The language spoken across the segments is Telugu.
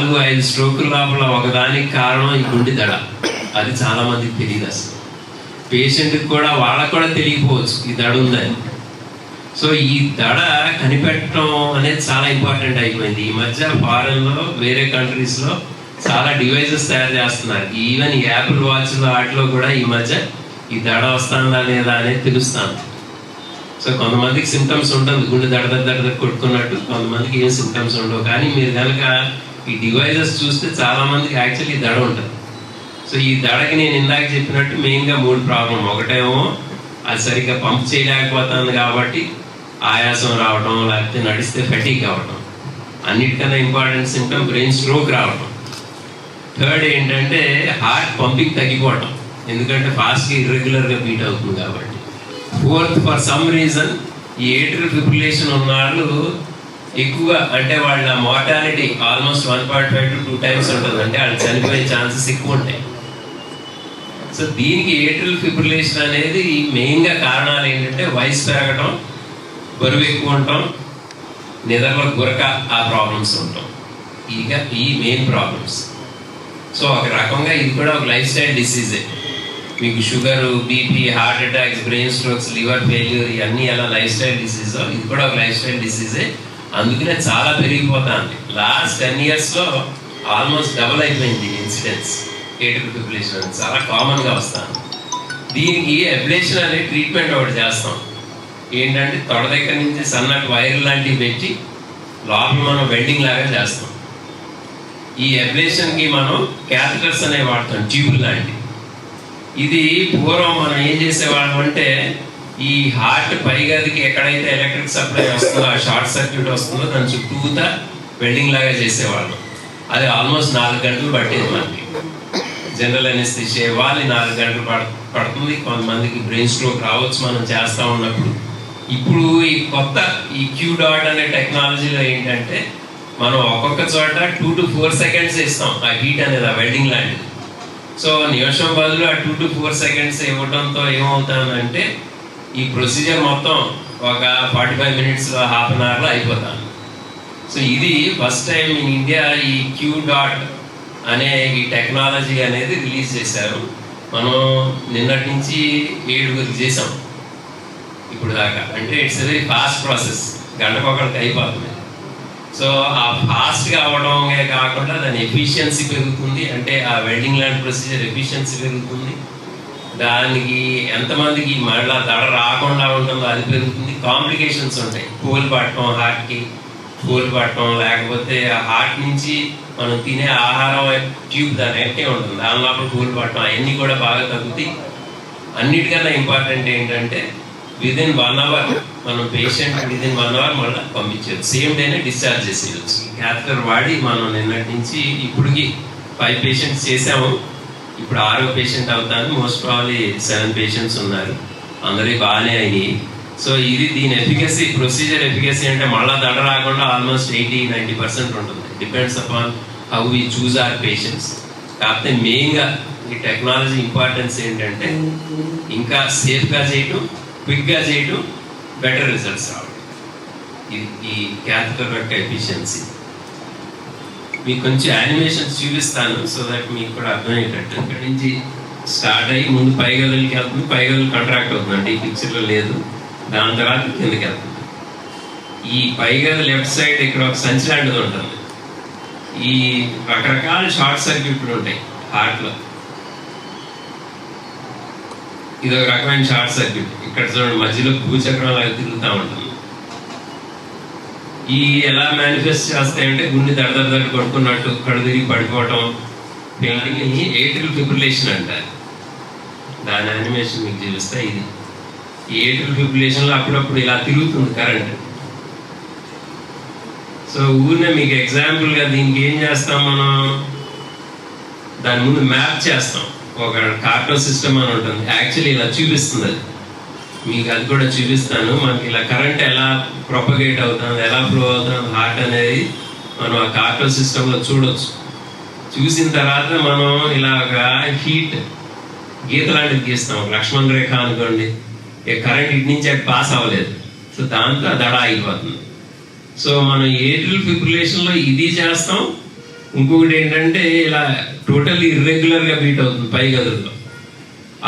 నాలుగు ఐదు స్ట్రోకుల లోపల ఒకదానికి కారణం ఈ గుండె దడ. అది చాలా మందికి తెలియదు అసలు. పేషెంట్కి కూడా వాళ్ళకు కూడా తెలియకపోవచ్చు ఈ దడ ఉందని. సో ఈ దడ కనిపెట్టడం అనేది చాలా ఇంపార్టెంట్ అయిపోయింది. ఈ మధ్య ఫారెన్లో వేరే కంట్రీస్లో చాలా డివైజెస్ తయారు చేస్తున్నారు. ఈవెన్ యాపిల్ వాచ్లో వాటిలో కూడా ఈ మధ్య ఈ దడ వస్తుందా లేదా అనేది తెలుస్తాను సో కొంతమందికి సిమ్టమ్స్ ఉంటుంది గుండె దడ దడ దడ దడ కొట్టుకున్నట్టు కొంతమందికి ఏం సిమ్టమ్స్ ఉండవు. కానీ మీరు కనుక ఈ డివైజెస్ చూస్తే చాలా మందికి యాక్చువల్లీ దడ ఉంటుంది. సో ఈ దడకి నేను ఇందాక చెప్పినట్టు మెయిన్గా మూడు ప్రాబ్లం ఒకటేమో అది సరిగ్గా పంప్ చేయలేకపోతుంది కాబట్టి ఆయాసం రావడం లేకపోతే నడిస్తే ఫెటీక్ అవ్వడం అన్నిటికన్నా ఇంపార్టెంట్ సింటమ్ బ్రెయిన్ స్ట్రోక్ రావడం థర్డ్ ఏంటంటే హార్ట్ పంపింగ్ తగ్గిపోవడం ఎందుకంటే ఫాస్ట్గా ఇర్రెగ్యులర్గా బీట్ అవుతుంది కాబట్టి. ఫోర్త్ ఫర్ సమ్ రీజన్ ఈ ఏట్రల్ ఫిబ్రిలేషన్ ఉన్న వాళ్ళు ఎక్కువగా అంటే వాళ్ళ mortality almost one point five to two times ఉంటుంది. అంటే వాళ్ళు చనిపోయే ఛాన్సెస్ ఎక్కువ ఉంటాయి. సో దీనికి ఏట్రిల్ ఫిబ్రిలేషన్ అనేది మెయిన్గా కారణాలు ఏంటంటే వయసు పెరగటం బరువు ఎక్కువ ఉండటం నిద్రలో గురక ఆ ప్రాబ్లమ్స్ ఉంటాం ఇక ఈ మెయిన్ ప్రాబ్లమ్స్ సో ఒక రకంగా ఇది కూడా ఒక లైఫ్ స్టైల్ డిసీజే మీకు sugar BP heart attacks brain strokes liver failure ఇవన్నీ ఎలా లైఫ్ స్టైల్ డిసీజో ఇది కూడా ఒక లైఫ్ స్టైల్ డిసీజే అందుకనే చాలా పెరిగిపోతుంది. లాస్ట్ టెన్ ఇయర్స్లో ఆల్మోస్ట్ డబల్ అయిపోయింది ఇన్సిడెంట్స్ ఏటర్ ఫిబ్రిలేషన్ చాలా కామన్గా వస్తాను దీనికి అబ్లేషన్ అనే ట్రీట్మెంట్ ఒకటి చేస్తాం. ఏంటంటే తొడ దగ్గర నుంచి సన్నటి వైర్ లాంటివి పెట్టి లోపల మనం వెల్డింగ్ లాగా చేస్తాం. ఈ ఎబ్లేషన్కి మనం క్యాథటర్స్ అనేవి వాడతాం ట్యూబ్ లాంటివి. ఇది పూర్వం మనం ఏం చేసేవాళ్ళం అంటే ఈ హార్ట్ పైగదికి ఎక్కడైతే ఎలక్ట్రిక్ సప్లై వస్తుందో ఆ షార్ట్ సర్క్యూట్ వస్తుందో దాని చుట్టూతా వెల్డింగ్ లాగా చేసేవాళ్ళం. అది ఆల్మోస్ట్ నాలుగు గంటలు పట్టేది మనకి. జనరల్ అనేసి వాళ్ళు నాలుగు గంటలు పడ పడుతుంది. కొంతమందికి బ్రెయిన్ స్ట్రోక్ రావచ్చు మనం చేస్తూ ఉన్నప్పుడు. ఇప్పుడు ఈ కొత్త ఈ క్యూ డాట్ అనే టెక్నాలజీలో ఏంటంటే మనం ఒక్కొక్క చోట టూ టు ఫోర్ సెకండ్స్ ఇస్తాం ఆ హీట్ అనేది ఆ వెల్డింగ్ లాంటిది. సో నిమిషం బదులు ఆ టూ టు ఫోర్ సెకండ్స్ ఇవ్వడంతో ఏమవుతానంటే ఈ ప్రొసీజర్ మొత్తం ఒక ఫార్టీ ఫైవ్ మినిట్స్లో హాఫ్ అన్ అవర్లో అయిపోతాను. సో ఇది ఫస్ట్ టైం ఇన్ ఇండియా ఈ క్యూ డాట్ అనే ఈ టెక్నాలజీ అనేది రిలీజ్ చేశారు. మనం నిన్నటి నుంచి ఏడుగురు చేసాం ఇప్పుడు దాకా. అంటే ఇట్స్ వెరీ ఫాస్ట్ ప్రాసెస్ గంటకొకరికి అయిపోతుంది. సో ఆ ఫాస్ట్గా అవడమే కాకుండా దాని ఎఫిషియన్సీ పెరుగుతుంది. అంటే ఆ వెల్డింగ్ లాంటి ప్రొసీజర్ ఎఫిషియన్సీ పెరుగుతుంది. దానికి ఎంతమందికి మళ్ళా దడ రాకుండా ఉంటుందో అది పెరుగుతుంది. కాంప్లికేషన్స్ ఉంటాయి. పూలు పట్టడం హార్ట్కి పూలు పట్టడం లేకపోతే ఆ హార్ట్ నుంచి మనం తినే ఆహారం ట్యూబ్ దాని వెంటే ఉంటుంది. దాని లోపల పూలు పట్టడం అవన్నీ కూడా బాగా తగ్గుతాయి. అన్నిటికన్నా ఇంపార్టెంట్ ఏంటంటే విదిన్ వన్ అవర్ మనం పేషెంట్ విదిన్ వన్ అవర్ మళ్ళీ పంపించవచ్చు సేమ్ డేనే డిశ్చార్జ్ చేసేయచ్చు. క్యాథటర్ వాడి మనం నిన్నటి నుంచి ఇప్పటికి ఫైవ్ పేషెంట్స్ చేసాము. ఇప్పుడు ఆరో పేషెంట్ అవుతాను. మోస్ట్ ప్రాబ్లీ సెవెన్ పేషెంట్స్ ఉన్నారు. అందరి బాగానే అయినాయి సో ఇది దీని ఎఫికసీ ప్రొసీజర్ ఎఫికసీ అంటే మళ్ళీ దడ రాకుండా ఆల్మోస్ట్ ఎయిటీ నైంటీ పర్సెంట్ ఉంటుంది. Depends upon how we choose our patients కాకపోతే మెయిన్గా ఈ టెక్నాలజీ ఇంపార్టెన్స్ ఏంటంటే ఇంకా సేఫ్గా చేయటం క్విక్గా చేయటం బెటర్ రిజల్ట్స్ రావడం ఇది ఈ క్యాథటర్ యొక్క ఎఫిషియన్సీ మీకు కొంచెం యానిమేషన్స్ చూపిస్తాను సో దట్ మీకు కూడా అర్థమయ్యేటట్టు. ఇక్కడి నుంచి స్టార్ట్ అయ్యి ముందు పైగదులకి వెళ్తుంది. పైగదులు కాంట్రాక్ట్ అవుతుందండి ఈ పిక్చర్లో లేదు. దాని తర్వాత కిందకి వెళ్తుంది. ఈ పైగది లెఫ్ట్ సైడ్ ఇక్కడ ఒక సంచి లాంటిది ఉంటుంది. ఈ రకరకాల షార్ట్ సర్క్యూట్లు ఉంటాయి హార్ట్లో ఇది ఒక రకమైన షార్ట్ సర్క్యూట్ ఇక్కడ చూడండి మధ్యలో భూచక్రం లాగా తిరుగుతూ ఉంటుంది. ఈ ఎలా మేనిఫెస్ట్ చేస్తాయంటే గుండె దడ దడ దడ కొట్టుకున్నట్టు కడు తిరిగి పడిపోవటం పెయింటింగ్ ఏట్రిల్ ఫిబ్రిలేషన్ అంటారు దాని యానిమేషన్ మీకు చూపిస్తా ఇది. ఈ ఏట్రిల్ ఫిబ్రిలేషన్లో అప్పుడప్పుడు ఇలా తిరుగుతుంది కరెంట్ సో ఊరినే మీకు ఎగ్జాంపుల్గా దీనికి ఏం చేస్తాం మనం? దాని ముందు మ్యాప్ చేస్తాం. ఒక కార్టూన్ సిస్టమ్ అని ఉంటుంది. యాక్చువల్లీ ఇలా చూపిస్తుంది అది. మీకు అది కూడా చూపిస్తాను. మనకి ఇలా కరెంట్ ఎలా ప్రొపగేట్ అవుతుంది ఎలా ఫ్లో అవుతుంది హార్ట్ అనేది మనం ఆ కార్టూన్ సిస్టంలో చూడొచ్చు. చూసిన తర్వాత మనం ఇలా ఒక హీట్ గీత లాంటిది గీస్తాం. లక్ష్మణ్ రేఖ అనుకోండి. ఇక కరెంట్ ఇటు నుంచి అటు పాస్ అవ్వలేదు. సో దాంతో దడ ఆగిపోతుంది. సో మనం ఏట్రిల్ ఫిబ్రిలేషన్లో ఇది చేస్తాం. ఇంకొకటి ఏంటంటే ఇలా టోటల్ ఇర్రెగ్యులర్గా బీట్ అవుతుంది పై గదుల్లో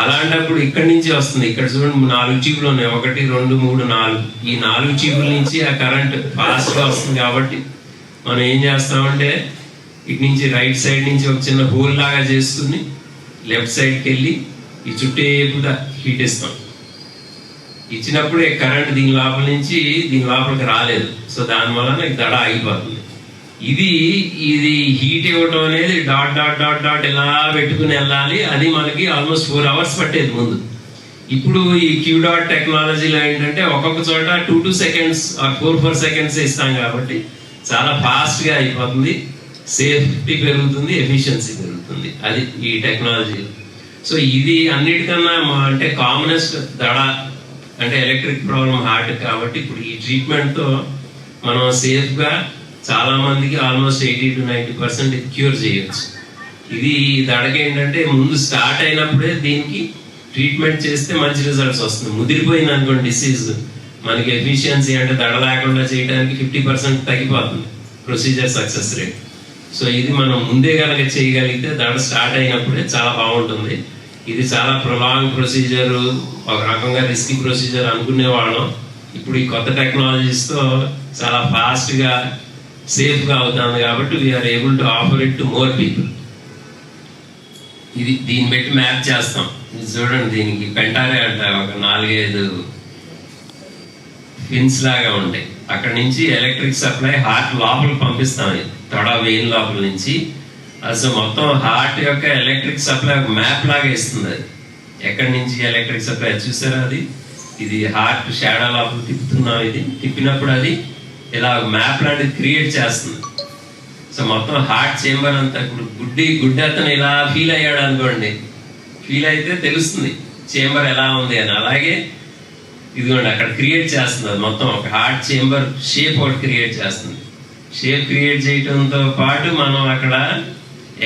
అలాంటప్పుడు ఇక్కడి నుంచి వస్తుంది. ఇక్కడ చూడండి నాలుగు చీపులు ఉన్నాయి. ఒకటి రెండు మూడు నాలుగు. ఈ నాలుగు చీపుల నుంచి ఆ కరెంట్ ఫాస్ట్గా వస్తుంది కాబట్టి మనం ఏం చేస్తామంటే ఇటు నుంచి రైట్ సైడ్ నుంచి ఒక చిన్న హోల్ లాగా చేసుకుని లెఫ్ట్ సైడ్కి వెళ్ళి ఈ చుట్టేపుగా హీట్ ఇస్తాం. ఇచ్చినప్పుడు కరెంట్ దీని లోపల నుంచి దీని లోపలికి రాలేదు. సో దాని వలన దడ ఆగిపోతుంది. ఇది ఇది హీట్ ఇవ్వటం అనేది డాట్ డాట్ డాట్ డాట్ ఇలా పెట్టుకుని వెళ్ళాలి. అది మనకి ఆల్మోస్ట్ ఫోర్ అవర్స్ పట్టేది ముందు. ఇప్పుడు ఈ క్యూ డాట్ టెక్నాలజీలో ఏంటంటే ఒక్కొక్క చోట two two seconds four four seconds ఇస్తాం కాబట్టి చాలా ఫాస్ట్గా అయిపోతుంది. సేఫ్టీ పెరుగుతుంది ఎఫిషియన్సీ పెరుగుతుంది. అది ఈ టెక్నాలజీ సో ఇది అన్నిటికన్నా మా- అంటే కామనెస్ట్ దడ అంటే ఎలక్ట్రిక్ ప్రాబ్లం హార్ట్ కాబట్టి ఇప్పుడు ఈ ట్రీట్మెంట్తో మనం సేఫ్గా చాలా మందికి almost eighty to ninety percent cure చేయొచ్చు. ఇది దడకి ఏంటంటే ముందు స్టార్ట్ అయినప్పుడే దీనికి ట్రీట్మెంట్ చేస్తే మంచి రిజల్ట్స్ వస్తుంది. ముదిరిపోయింది అనుకోండి డిసీజ్ మనకి ఎఫిషియన్సీ అంటే దడ లేకుండా చేయడానికి ఫిఫ్టీ పర్సెంట్ తగ్గిపోతుంది ప్రొసీజర్ సక్సెస్ రేట్ సో ఇది మనం ముందే కనుక చేయగలిగితే దడ స్టార్ట్ అయినప్పుడే చాలా బాగుంటుంది. ఇది చాలా ప్రొలాంగ్ ప్రొసీజర్ ఒక రకంగా రిస్క్ ప్రొసీజర్ అనుకునే వాళ్ళం. ఇప్పుడు ఈ కొత్త టెక్నాలజీస్తో చాలా ఫాస్ట్గా సేఫ్గా సేఫ్ అవుతుంది కాబట్టి we're able to operate to more people ఇది దీన్ని బట్టి మ్యాప్ చేస్తాం. ఇది చూడండి దీనికి పెంటారే అంటారు ఒక నాలుగైదు పిన్స్ లాగా ఉంటాయి. అక్కడ నుంచి ఎలక్ట్రిక్ సప్లై హార్ట్ లోపల పంపిస్తాం ఇది. తొడ వెయిన్ లోపల నుంచి. అసలు మొత్తం హార్ట్ యొక్క ఎలక్ట్రిక్ సప్లై ఒక మ్యాప్ లాగా ఇస్తుంది అది. ఎక్కడి నుంచి ఎలక్ట్రిక్ సప్లై చూసారా అది? ఇది హార్ట్ షాడో లోపల తిప్పుతున్నాం ఇది. తిప్పినప్పుడు అది ఇలా ఒక మ్యాప్ లాంటిది క్రియేట్ చేస్తుంది. సో మొత్తం హార్ట్ చేంబర్ అంతా ఇప్పుడు గుడ్డి గుడ్డి అతను ఇలా ఫీల్ అయ్యాడు అనుకోండి. ఫీల్ అయితే తెలుస్తుంది చేంబర్ ఎలా ఉంది అని. అలాగే ఇదిగోండి అక్కడ క్రియేట్ చేస్తుంది అది మొత్తం. ఒక హార్ట్ చేంబర్ షేప్ ఒకటి క్రియేట్ చేస్తుంది. షేప్ క్రియేట్ చేయడంతో పాటు మనం అక్కడ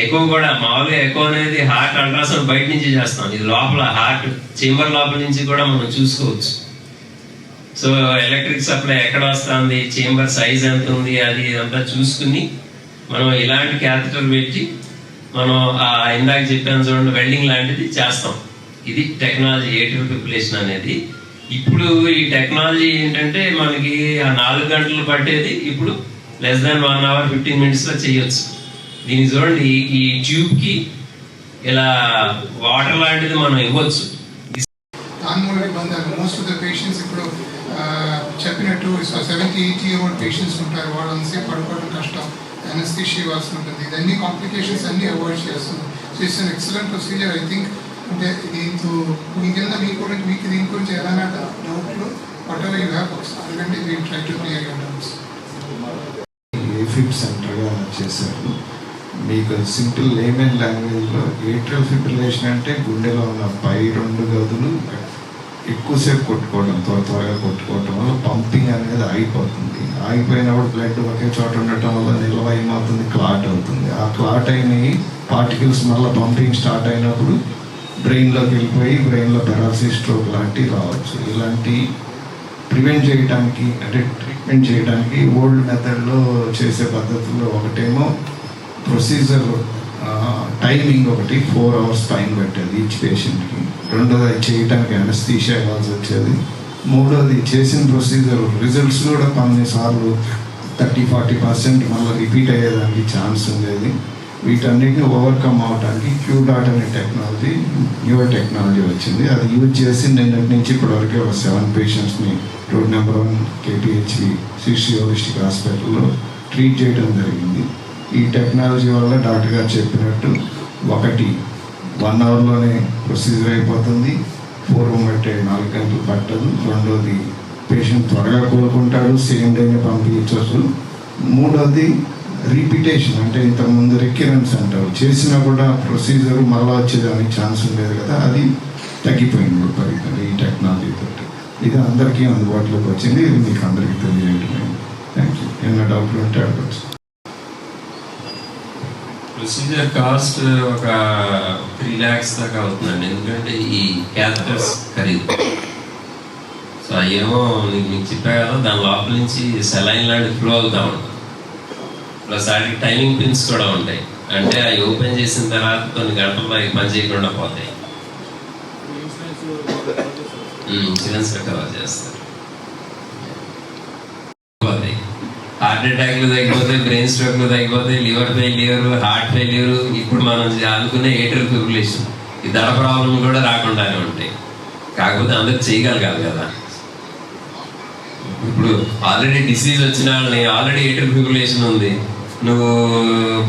ఎకో కూడా మామూలుగా ఎకో అనేది హార్ట్ అల్ట్రాసౌండ్ బయట నుంచి చేస్తాం. ఇది లోపల హార్ట్ చేంబర్ లోపల నుంచి కూడా మనం చూసుకోవచ్చు. సో ఎలక్ట్రిక్ సప్లై ఎక్కడ వస్తుంది? చేంబర్ సైజ్ ఎంత ఉంది? అది ఇదంతా చూసుకుని మనం ఇలాంటి క్యాథెటర్ పెట్టి మనం ఆ ఇందాక చెప్పాను చూడండి వెల్డింగ్ లాంటిది చేస్తాం. ఇది టెక్నాలజీ ఏటివ్ పిపులేషన్ అనేది. ఇప్పుడు ఈ టెక్నాలజీ ఏంటంటే మనకి ఆ నాలుగు గంటలు పట్టేది ఇప్పుడు less than one hour fifteen మినిట్స్లో చేయొచ్చు. దీన్ని చూడండి ఈ- ట్యూబ్కి ఇలా వాటర్ లాంటిది మనం ఇవ్వచ్చు దాని మూలంగా పొందారు మోస్ట్ ఆఫ్ ద పేషెంట్స్ ఇప్పుడు ఆ, చెప్పినట్టు seventy eighty year old patients ఉంటారు వాళ్ళంతసేపు పడుకోవడం కష్టం. ఎనస్థిషియా ఇవ్వాల్సి ఉంటుంది. ఇదన్నీ కాంప్లికేషన్స్ అన్ని అవాయిడ్ చేస్తుంది. So it's an excellent procedure I think అంటే దీంతో మిగిలిన మీ గురించి మీకు దీని గురించి ఏదైనా డౌట్లు వాట్ ఎవర్ యూ హ్యావ్ అడగండి we try to clear your doubts సెంటర్గా చేశారు. మీకు సింపుల్ లేమెన్ లాంగ్వేజ్లో ఏట్రల్ ఫిబ్రిలేషన్ అంటే గుండెలో ఉన్న పై రెండు గదులు ఎక్కువసేపు కొట్టుకోవడం త్వర త్వరగా కొట్టుకోవడం వల్ల పంపింగ్ అనేది ఆగిపోతుంది. ఆగిపోయినప్పుడు బ్లడ్ ఒకే చోట ఉండటం వల్ల నిల్వ ఏమవుతుంది? క్లాట్ అవుతుంది. ఆ క్లాట్ అయినవి పార్టికల్స్ మళ్ళీ పంపింగ్ స్టార్ట్ అయినప్పుడు బ్రెయిన్లోకి వెళ్ళిపోయి బ్రెయిన్లో పెరాలసిస్ స్ట్రోక్ లాంటివి రావచ్చు. ఇలాంటి ప్రివెంట్ చేయడానికి అంటే ట్రీట్మెంట్ చేయడానికి ఓల్డ్ మెథడ్లో చేసే పద్ధతుల్లో ఒకటేమో ప్రొసీజర్ టైమింగ్ ఒకటి ఫోర్ అవర్స్ టైం పెట్టేది ఈచ్ పేషెంట్కి రెండోది చేయటానికి చేయడానికి ఇవ్వాల్సి వచ్చేది. మూడోది చేసిన ప్రొసీజర్ రిజల్ట్స్ కూడా కొన్నిసార్లు థర్టీ ఫార్టీ పర్సెంట్ మళ్ళీ రిపీట్ అయ్యేదానికి ఛాన్స్ ఉండేది. వీటన్నిటిని ఓవర్కమ్ అవడానికి క్యూ డాట్ అనే టెక్నాలజీ న్యూ టెక్నాలజీ వచ్చింది. అది యూజ్ చేసి నిన్నటి నుంచి ఇప్పటివరకు ఒక seven పేషెంట్స్ని road number one KPHB Sri holistic హాస్పిటల్లో ట్రీట్ చేయడం జరిగింది. ఈ టెక్నాలజీ వల్ల డాక్టర్ గారు చెప్పినట్టు ఒకటి వన్ అవర్లోనే ప్రొసీజర్ అయిపోతుంది. పూర్వం అంటే నాలుగు గంటలు పట్టదు. రెండోది పేషెంట్ త్వరగా కోలుకుంటాడు సేమ్ డేనే పంపించవచ్చు మూడోది రీపిటేషన్ అంటే ఇంతకుముందు రిక్యూరెన్స్ అంటారు. చేసినా కూడా ప్రొసీజర్ మళ్ళీ వచ్చేదానికి ఛాన్స్ ఉండేది కదా. అది తగ్గిపోయింది విపరీతంగా ఈ టెక్నాలజీ తోటి. ఇది అందరికీ అందుబాటులోకి వచ్చింది. ఇది మీకు అందరికీ తెలియజేయటమే థ్యాంక్ యూ ఏమైనా డౌట్లు ఉంటే అడగచ్చు. ప్రొసీజర్ కాస్ట్ ఒక త్రీ ల్యాక్స్ దాకా అవుతుందండి ఎందుకంటే ఈ క్యాథటర్స్ ఖరీదు సో అయ్యేమో నీకు మీకు చెప్పా కదా దాని లోపల నుంచి సెలైన్ లాంటి ఫ్లో అవుతా ఉంటుంది ప్లస్ వాటికి టైమింగ్ పిన్స్ కూడా ఉంటాయి. అంటే అవి ఓపెన్ చేసిన తర్వాత కొన్ని గంటల్లో అవి పని చేయకుండా పోతాయి. ఇన్సూరెన్స్ కవర్ చేస్తారు పోతాయి హార్ట్ అటాక్లు తగ్గిపోతాయి బ్రెయిన్ స్ట్రోక్లు తగ్గిపోతాయి లివర్ ఫెయిల్యూర్ హార్ట్ ఫెయిల్యూర్. ఇప్పుడు మనం అనుకునే ఏటర్ ఫిబ్రిలేషన్ ఈ దడ ప్రాబ్లం కూడా రాకుండానే ఉంటాయి. కాకపోతే అందరు చేయగలగాలి కదా. ఇప్పుడు ఆల్రెడీ డిసీజ్ వచ్చిన వాళ్ళని ఆల్రెడీ ఏటర్ ఫిబ్రిలేషన్ ఉంది. నువ్వు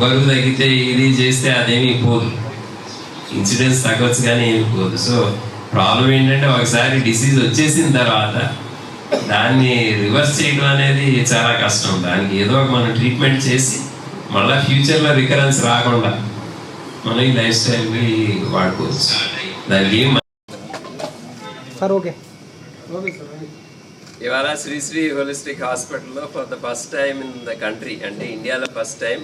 బరువు తగ్గితే ఇది చేస్తే అదేమీ పోదు. ఇన్సిడెంట్స్ తగ్గవచ్చు కానీ ఏమి పోదు. సో ప్రాబ్లం ఏంటంటే ఒకసారి డిసీజ్ వచ్చేసిన తర్వాత దాన్ని రివర్స్ చేయడం అనేది చాలా కష్టం. దానికి ఏదో ఒక మనం ట్రీట్మెంట్ చేసి మళ్ళీ ఫ్యూచర్లో రికరెన్స్ రాకుండా మనం ఈ లైఫ్ స్టైల్ వాడుకోవచ్చు. దానికి ఏం సార్ ఓకే. ఓకే సార్ ఇవాళ శ్రీశ్రీ హోలిస్టిక్ హాస్పిటల్లో for the first time in the country అంటే ఇండియాలో ఫస్ట్ టైం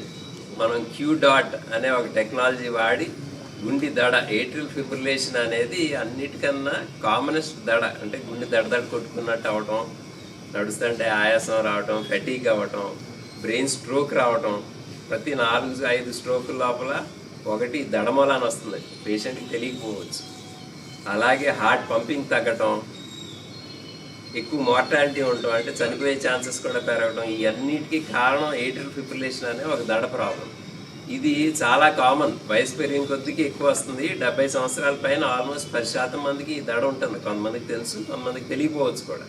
మనం క్యూ డాట్ అనే ఒక టెక్నాలజీ వాడి గుండె దడ ఏట్రిల్ ఫిబ్రిలేషన్ అనేది అన్నిటికన్నా కామనెస్ట్ దడ. అంటే గుండె దడ దడ కొట్టుకున్నట్టు అవటం నడుస్తుంటే ఆయాసం రావటం ఫెటీక్ అవ్వటం బ్రెయిన్ స్ట్రోక్ రావటం ప్రతి నాలుగు ఐదు స్ట్రోక్ లోపల ఒకటి దడమూలాన్ని వస్తుంది. పేషెంట్కి తెలియకపోవచ్చు. అలాగే హార్ట్ పంపింగ్ తగ్గటం ఎక్కువ మార్టాలిటీ ఉండటం అంటే చనిపోయే ఛాన్సెస్ కూడా పెరగడం ఇవన్నిటికీ కారణం ఎయిట్రిల్ ఫిబ్రిలేషన్ అనే ఒక దడ ప్రాబ్లం ఇది చాలా కామన్ వయసు పెరిగిన కొద్దికి ఎక్కువ వస్తుంది. డెబ్బై సంవత్సరాల పైన ఆల్మోస్ట్ పది శాతం మందికి ఈ దడ ఉంటుంది. కొంతమందికి తెలుసు కొంతమందికి తెలియకపోవచ్చు కూడా.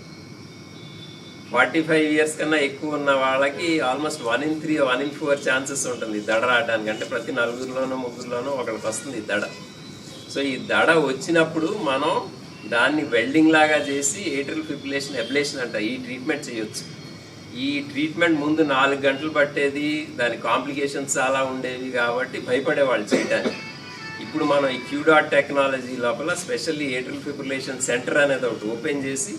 ఫార్టీ ఫైవ్ ఇయర్స్ కన్నా ఎక్కువ ఉన్న వాళ్ళకి almost one in three one in four chances ఉంటుంది దడ రావడానికి. అంటే ప్రతి నలుగురిలోనూ ముగ్గురులోనూ ఒకరికి వస్తుంది ఈ దడ. సో ఈ దడ వచ్చినప్పుడు మనం దాన్ని వెల్డింగ్ లాగా చేసి ఏట్రిల్ ఫిబ్రిలేషన్ ఎబ్లేషన్ అంట ఈ ట్రీట్మెంట్ చేయొచ్చు. ఈ ట్రీట్మెంట్ ముందు నాలుగు గంటలు పట్టేది దాని కాంప్లికేషన్స్ చాలా ఉండేవి కాబట్టి భయపడేవాళ్ళు చేయడానికి ఇప్పుడు మనం ఈ క్యూడాట్ టెక్నాలజీ లోపల స్పెషల్లీ ఏట్రిల్ ఫిబ్రిలేషన్ సెంటర్ అనేది ఒకటి ఓపెన్ చేసి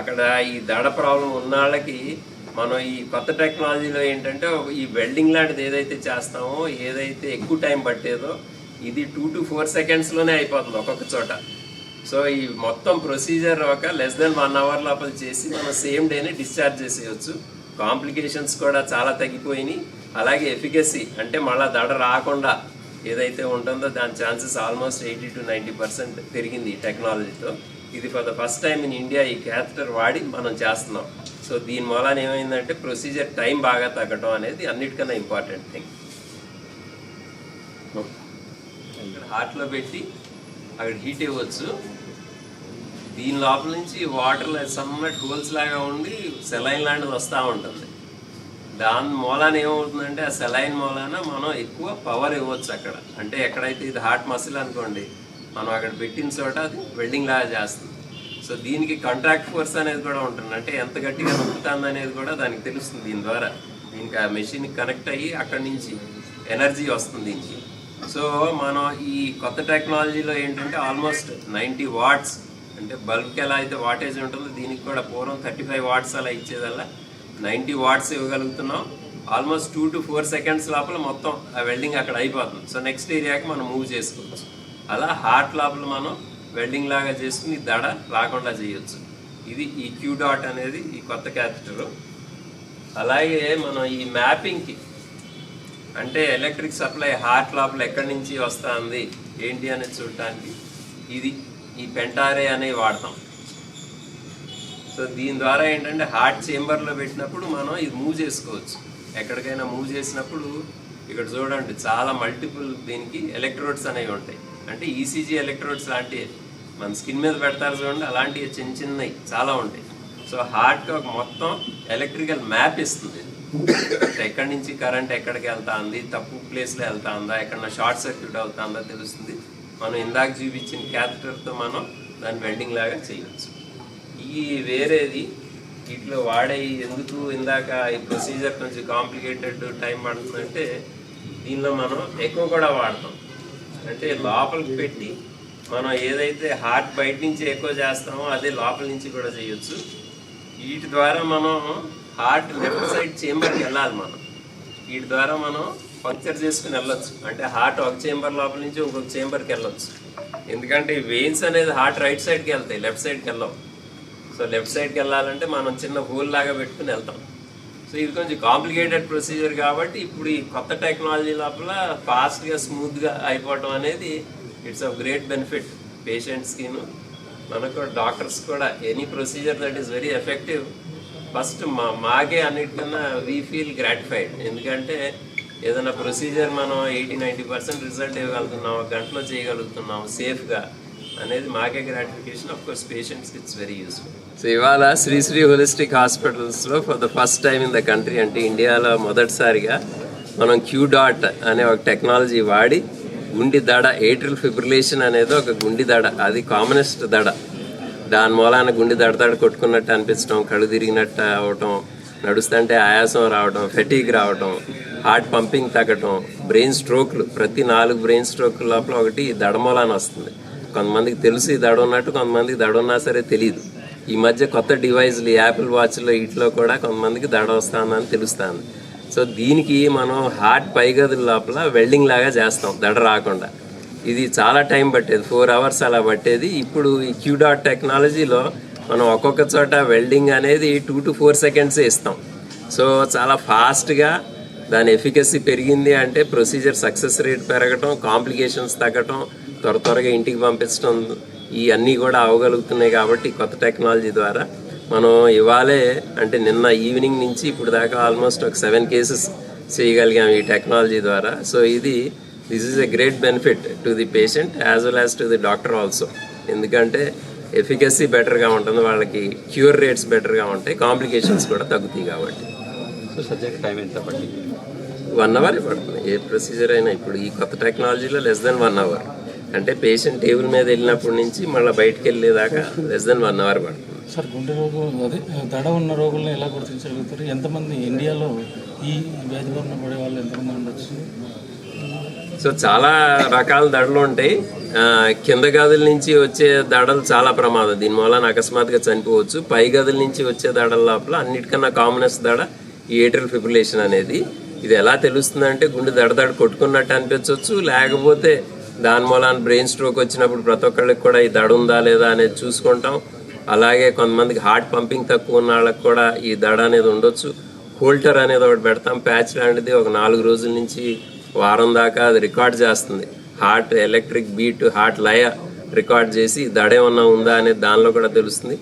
అక్కడ ఈ దడ ప్రాబ్లం ఉన్న వాళ్ళకి మనం ఈ కొత్త టెక్నాలజీలో ఏంటంటే ఈ వెల్డింగ్ లాంటిది ఏదైతే చేస్తామో ఏదైతే ఎక్కువ టైం పట్టేదో ఇది టూ టు ఫోర్ సెకండ్స్లోనే అయిపోతుంది ఒక్కొక్క చోట. సో ఈ మొత్తం ప్రొసీజర్ ఒక లెస్ దెన్ వన్ అవర్ లోపల చేసి మనం సేమ్ డేనే డిశ్చార్జ్ చేసేయచ్చు. కాంప్లికేషన్స్ కూడా చాలా తగ్గిపోయినాయి. అలాగే ఎఫికసీ అంటే మళ్ళీ దడ రాకుండా ఏదైతే ఉంటుందో దాని chances almost eighty to ninety percent పెరిగింది ఈ టెక్నాలజీతో. ఇది for the first time in India ఈ క్యాథటర్ వాడి మనం చేస్తున్నాం. సో దీని మూలాన ఏమైందంటే ప్రొసీజర్ టైం బాగా తగ్గడం అనేది అన్నిటికన్నా ఇంపార్టెంట్ థింగ్. ఇక్కడ హార్ట్లో పెట్టి అక్కడ హీట్ ఇవ్వచ్చు. దీని లోపల నుంచి వాటర్ సమ్మట్ హోల్స్ లాగా ఉండి సెలైన్ లాంటిది వస్తూ ఉంటుంది. దాని మూలాన ఏమవుతుందంటే ఆ సెలైన్ మూలాన మనం ఎక్కువ పవర్ ఇవ్వచ్చు అక్కడ. అంటే ఎక్కడైతే ఇది హార్ట్ మసిల్ అనుకోండి మనం అక్కడ పెట్టిన చోట అది వెల్డింగ్ లాగా చేస్తుంది. సో దీనికి కాంట్రాక్ట్ ఫోర్స్ అనేది కూడా ఉంటుంది. అంటే ఎంత గట్టిగా నొక్కుతుంది అనేది కూడా దానికి తెలుస్తుంది దీని ద్వారా. దీనికి ఆ మెషిన్ కనెక్ట్ అయ్యి అక్కడి నుంచి ఎనర్జీ వస్తుంది దీనికి. సో మనం ఈ కొత్త టెక్నాలజీలో ఏంటంటే ఆల్మోస్ట్ నైంటీ వాట్స్ అంటే బల్బ్కి ఎలా అయితే వాటేజ్ ఉంటుందో దీనికి కూడా పూర్వం థర్టీ ఫైవ్ వాట్స్ అలా ఇచ్చేదల్లా ninety watts ఇవ్వగలుగుతున్నాం. Almost two to four seconds లోపల మొత్తం ఆ వెల్డింగ్ అక్కడ అయిపోతుంది. సో నెక్స్ట్ ఏరియాకి మనం మూవ్ చేసుకోవచ్చు. అలా హార్ట్ లోపల మనం వెల్డింగ్ లాగా చేసుకుని దడ రాకుండా చేయొచ్చు. ఇది ఈ క్యూ డాట్ అనేది ఈ కొత్త క్యాథెటర్ అలాగే మనం ఈ మ్యాపింగ్కి అంటే ఎలక్ట్రిక్ సప్లై హార్ట్ లోపల ఎక్కడి నుంచి వస్తుంది ఏంటి అనేది చూడటానికి ఇది ఈ పెంటారే అనేవి వాడతాం. సో దీని ద్వారా ఏంటంటే హార్ట్ చేంబర్లో పెట్టినప్పుడు మనం ఇది మూవ్ చేసుకోవచ్చు. ఎక్కడికైనా మూవ్ చేసినప్పుడు ఇక్కడ చూడండి చాలా మల్టిపుల్ దీనికి ఎలక్ట్రోడ్స్ అనేవి ఉంటాయి. అంటే ఈసీజీ ఎలక్ట్రోడ్స్ లాంటివి. మన స్కిన్ మీద పెడతారు చూడండి అలాంటివి చిన్న చిన్నవి చాలా ఉంటాయి. సో హార్ట్కి ఒక మొత్తం ఎలక్ట్రికల్ మ్యాప్ ఇస్తుంది. ఎక్కడి నుంచి కరెంట్ ఎక్కడికి వెళ్తా ఉంది తప్పు ప్లేస్లో వెళ్తా ఉందా ఎక్కడన్నా షార్ట్ సర్క్యూట్ అవుతుందా తెలుస్తుంది. మనం ఇందాక చూపించిన క్యాథెటర్తో మనం దాన్ని వెల్డింగ్ లాగా చేయవచ్చు ఈ వేరేది వీటిలో వాడే ఎందుకు ఇందాక ఈ ప్రొసీజర్ కొంచెం కాంప్లికేటెడ్ టైం పడుతుందంటే దీనిలో మనం ఎక్కువ కూడా వాడతాం. అంటే లోపలికి పెట్టి మనం ఏదైతే హార్ట్ బయట నుంచి ఎక్కువ చేస్తామో అదే లోపల నుంచి కూడా చేయొచ్చు. వీటి ద్వారా మనం హార్ట్ లెఫ్ట్ సైడ్ చేంబర్కి వెళ్ళాలి మనం. వీటి ద్వారా మనం పంక్చర్ చేసుకుని వెళ్ళొచ్చు. అంటే హార్ట్ ఒక చేంబర్ లోపల నుంచి ఇంకొక చేంబర్కి వెళ్ళొచ్చు. ఎందుకంటే వెయిన్స్ అనేది హార్ట్ రైట్ సైడ్కి వెళ్తాయి లెఫ్ట్ సైడ్కి వెళ్ళవు. సో లెఫ్ట్ సైడ్కి వెళ్ళాలంటే మనం చిన్న హోల్ లాగా పెట్టుకుని వెళ్తాం. సో ఇది కొంచెం కాంప్లికేటెడ్ ప్రొసీజర్ కాబట్టి ఇప్పుడు ఈ కొత్త టెక్నాలజీ లోపల ఫాస్ట్గా స్మూత్గా అయిపోవటం అనేది ఇట్స్ ఆఫ్ గ్రేట్ బెనిఫిట్ పేషెంట్స్కిను మనకు డాక్టర్స్ కూడా any procedure that is very effective first మా మాకే అన్నిటికన్నా వీ ఫీల్ గ్రాటిఫైడ్ ఎందుకంటే ఏదైనా ప్రొసీజర్ మనం ఎయిటీ నైంటీ పర్సెంట్ రిజల్ట్ ఇవ్వగలుగుతున్నాం ఒక గంటలో చేయగలుగుతున్నాం సేఫ్గా అనేది మాకే gratification of course patients it's very useful so ఇవాళ శ్రీశ్రీ హోలిస్టిక్ హాస్పిటల్స్లో for the first time in the country అంటే ఇండియాలో మొదటిసారిగా మనం క్యూ డాట్ అనే ఒక టెక్నాలజీ వాడి గుండి దడ ఏట్రిల్ ఫిబ్రిలేషన్ అనేది ఒక గుండి దడ అది కామనెస్ట్ దడ. దాని మూలాన గుండె దడదడ కొట్టుకున్నట్టు అనిపించడం కళ్ళు తిరిగినట్టు అవటం నడుస్తుంటే ఆయాసం రావడం ఫెటీగ్ రావటం హార్ట్ పంపింగ్ తగ్గటం బ్రెయిన్ స్ట్రోక్లు ప్రతి నాలుగు బ్రెయిన్ స్ట్రోక్ లోపల ఒకటి దడ అని వస్తుంది. కొంతమందికి తెలుసు ఈ దడ ఉన్నట్టు కొంతమందికి దడ ఉన్నా సరే తెలియదు ఈ మధ్య కొత్త డివైజ్లు యాపిల్ వాచ్లో వీటిలో కూడా కొంతమందికి దడ వస్తుందని తెలుస్తుంది. సో దీనికి మనం హార్ట్ పైగదుల లోపల వెల్డింగ్ లాగా చేస్తాం దడ రాకుండా. ఇది చాలా టైం పట్టేది ఫోర్ అవర్స్ అలా పట్టేది. ఇప్పుడు ఈ క్యూడాట్ టెక్నాలజీలో మనం ఒక్కొక్క చోట వెల్డింగ్ అనేది టూ టు ఫోర్ సెకండ్స్ ఇస్తాం. సో చాలా ఫాస్ట్గా దాని ఎఫికసీ పెరిగింది అంటే ప్రొసీజర్ సక్సెస్ రేట్ పెరగటం కాంప్లికేషన్స్ తగ్గటం త్వర త్వరగా ఇంటికి పంపించడం ఇవన్నీ కూడా అవగలుగుతున్నాయి కాబట్టి కొత్త టెక్నాలజీ ద్వారా. మనం ఇవాళే అంటే నిన్న ఈవినింగ్ నుంచి ఇప్పుడు దాకా ఆల్మోస్ట్ ఒక సెవెన్ కేసెస్ చేయగలిగాం ఈ టెక్నాలజీ ద్వారా. సో ఇది this is a great benefit to the patient as well as to the doctor also ఎందుకంటే ఎఫికసీ బెటర్గా ఉంటుంది వాళ్ళకి క్యూర్ రేట్స్ బెటర్గా ఉంటాయి కాంప్లికేషన్స్ కూడా తగ్గుతాయి కాబట్టి. సబ్జెక్ట్ టైం ఎంత పట్టింది? వన్ అవర్ పడుతుంది ఏ ప్రొసీజర్ అయినా ఇప్పుడు ఈ కొత్త టెక్నాలజీలో లెస్ దెన్ వన్ అవర్ అంటే పేషెంట్ టేబుల్ మీద వెళ్ళినప్పటి నుంచి మళ్ళీ బయటకు వెళ్ళేదాకా లెస్ దెన్ వన్ అవర్ పడుతుంది. సార్ గుండె రోగం అదే దడ ఉన్న రోగులను ఎలా గుర్తించగలుగుతారు? ఎంతమంది ఇండియాలో ఈ వ్యాధి వలన పడే వాళ్ళు ఎంతమంది ఉండొచ్చు? సో చాలా రకాల దడలు ఉంటాయి. కింద గదుల నుంచి వచ్చే దడలు చాలా ప్రమాదం. దీని మూలన అకస్మాత్తుగా చనిపోవచ్చు. పై గదుల నుంచి వచ్చే దడల లోపల అన్నిటికన్నా కామనెస్ట్ దడ ఈ ఏట్రల్ ఫిబ్రిలేషన్ అనేది ఇది ఎలా తెలుస్తుందంటే గుండె దడదడ కొట్టుకున్నట్టు అనిపించవచ్చు లేకపోతే దాని మూలాన బ్రెయిన్ స్ట్రోక్ వచ్చినప్పుడు ప్రతి ఒక్కళ్ళకి కూడా ఈ దడ ఉందా లేదా అనేది చూసుకుంటాం. అలాగే కొంతమందికి హార్ట్ పంపింగ్ తక్కువ ఉన్న వాళ్ళకి కూడా ఈ దడ అనేది ఉండొచ్చు. హోల్టర్ అనేది ఒకటి పెడతాం ప్యాచ్ లాంటిది ఒక నాలుగు రోజుల నుంచి వారం దాకా అది రికార్డ్ చేస్తుంది. హార్ట్ ఎలక్ట్రిక్ బీట్ హార్ట్ లయ రికార్డ్ చేసి దడ ఏమన్నా ఉందా అనేది దానిలో కూడా తెలుస్తుంది.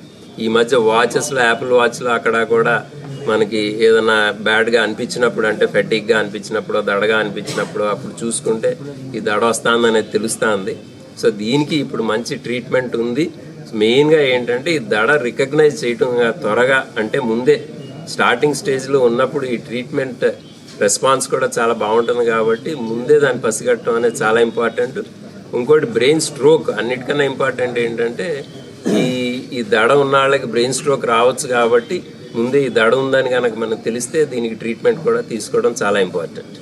ఈ మధ్య వాచెస్లో యాపిల్ వాచ్లో అక్కడ కూడా మనకి ఏదైనా బ్యాడ్గా అనిపించినప్పుడు అంటే ఫెటిక్గా అనిపించినప్పుడు దడగా అనిపించినప్పుడు అప్పుడు చూసుకుంటే ఈ దడ వస్తుంది అనేది తెలుస్తుంది. సో దీనికి ఇప్పుడు మంచి ట్రీట్మెంట్ ఉంది. మెయిన్గా ఏంటంటే ఈ దడ రికగ్నైజ్ చేయటం త్వరగా అంటే ముందే స్టార్టింగ్ స్టేజ్లో ఉన్నప్పుడు ఈ ట్రీట్మెంట్ రెస్పాన్స్ కూడా చాలా బాగుంటుంది కాబట్టి ముందే దాన్ని పసిగట్టడం అనేది చాలా ఇంపార్టెంట్. ఇంకోటి బ్రెయిన్ స్ట్రోక్ అన్నిటికన్నా ఇంపార్టెంట్ ఏంటంటే ఈ ఈ దడ ఉన్న వాళ్ళకి బ్రెయిన్ స్ట్రోక్ రావచ్చు కాబట్టి ముందే ఈ దడ ఉందని కనుక మనకు తెలిస్తే దీనికి ట్రీట్మెంట్ కూడా తీసుకోవడం చాలా ఇంపార్టెంట్